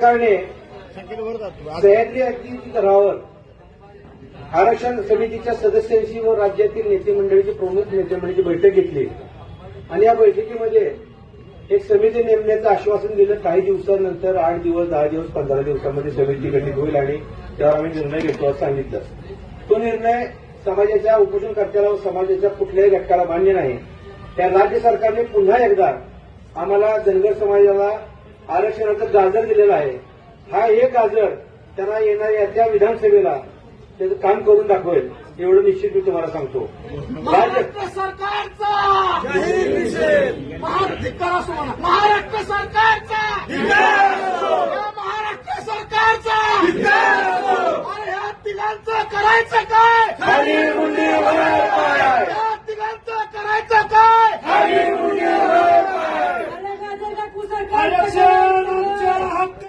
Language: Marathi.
सरकारने सह्याद्री अतिथी आरक्षण समितीच्या सदस्यांशी व राज्यातील नेते मंडळीची प्रमुख नेते मंडळीची बैठक घेतली. आणि या बैठकीमध्ये एक समिती नेमण्याचं आश्वासन दिलं. काही दिवसानंतर आठ दिवस दहा दिवस पंधरा दिवसामध्ये समिती गठीत होईल आणि त्यावर आम्ही निर्णय घेतो असं सांगितलं. तो निर्णय समाजाच्या उपोषणकर्त्याला व समाजाच्या कुठल्याही घटकाला मान्य नाही. त्या राज्य सरकारने पुन्हा एकदा आम्हाला धनगर समाजाला आरक्षणाचं गाजर दिलेलं आहे. हा एक गाजर त्यांना येणाऱ्या त्या विधानसभेला त्याचं काम करून दाखवेल एवढं निश्चित मी तुम्हाला सांगतो. महाराष्ट्र सरकारचा! महाराष्ट्र सरकारचा! या महाराष्ट्र सरकारचा! अरे ह्या तिघांचं करायचं काय?